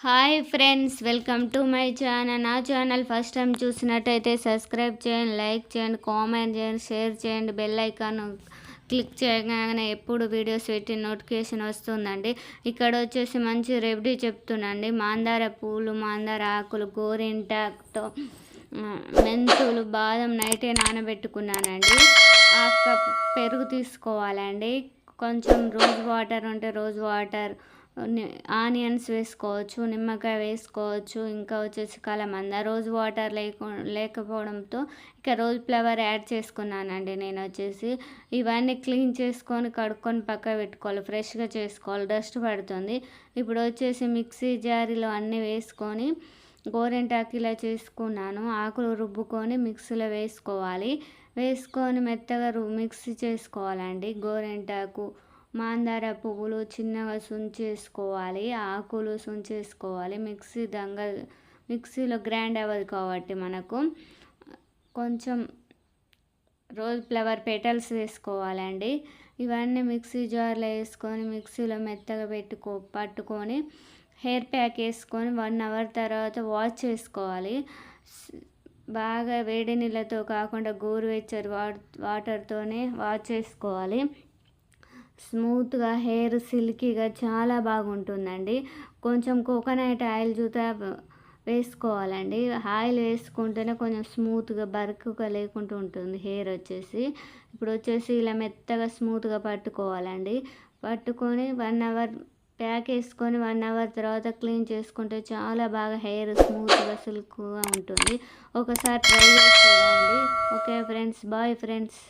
Hi friends welcome to my channel నా channel first time చూసినట్టయితే subscribe చేయండి like చేయండి కామెంట్ చేయండి షేర్ చేయండి బెల్ ఐకాన్ క్లిక్ చేయగానే ఎప్పుడు వీడియోస్ పెట్టి నోటిఫికేషన్ వస్తుందండి. ఇక్కడ వచ్చేసి మంచి రెమెడీ చెప్తున్నాండి మాందార పూలు మాందార ఆకులు గోరింటాకుతో మెంతులు బాదం నైటే నానబెట్టుకున్నానండి. హాఫ్ కప్ పెరుగు తీసుకోవాలండి. కొంచెం రోజ్ వాటర్ ఉంటే రోజ్ వాటర్ ఆనియన్స్ వేసుకోవచ్చు నిమ్మకాయ వేసుకోవచ్చు ఇంకా వచ్చేసి కలమంద రోజ్ వాటర్ లేకు లేకపోవడంతో ఇక రోజ్ ఫ్లవర్ యాడ్ చేసుకున్నానండి నేను వచ్చేసి. ఇవన్నీ క్లీన్ చేసుకొని కడుక్కొని పక్క పెట్టుకోవాలి ఫ్రెష్గా చేసుకోవాలి డస్ట్ పడుతుంది. ఇప్పుడు వచ్చేసి మిక్సీ జారీలో అన్నీ వేసుకొని గోరెంటాకు ఇలా చేసుకున్నాను. ఆకులు రుబ్బుకొని మిక్సీలో వేసుకోవాలి. వేసుకొని మెత్తగా రు మిక్సీ చేసుకోవాలండి గోరెంటాకు. మాందార పువ్వులు చిన్నగా సుంచేసుకోవాలి ఆకులు సుంచేసుకోవాలి. మిక్సీ దంగ మిక్సీలో గ్రైండ్ అవ్వదు కాబట్టి మనకు కొంచెం రోజ్ ఫ్లవర్ పెటల్స్ వేసుకోవాలండి. ఇవన్నీ మిక్సీ జార్లో వేసుకొని మిక్సీలో మెత్తగా పెట్టుకో పట్టుకొని హెయిర్ ప్యాక్ వేసుకొని వన్ అవర్ తర్వాత వాష్ చేసుకోవాలి. బాగా వేడి నీళ్ళతో కాకుండా గోరువెచ్చరు వాటర్తోనే వాష్ చేసుకోవాలి. స్మూత్గా హెయిర్ సిల్కీగా చాలా బాగుంటుందండి. కొంచెం కోకోనట్ ఆయిల్ జూత వేసుకోవాలండి. ఆయిల్ వేసుకుంటేనే కొంచెం స్మూత్గా బరుకుగా లేకుండా ఉంటుంది హెయిర్ వచ్చేసి. ఇప్పుడు వచ్చేసి ఇలా మెత్తగా స్మూత్గా పట్టుకోవాలండి. పట్టుకొని వన్ అవర్ ప్యాక్ వేసుకొని వన్ అవర్ తర్వాత క్లీన్ చేసుకుంటే చాలా బాగా హెయిర్ స్మూత్గా సిల్క్గా ఉంటుంది. ఒకసారి ట్రై చేసి చూడండి. Okay friends bye friends.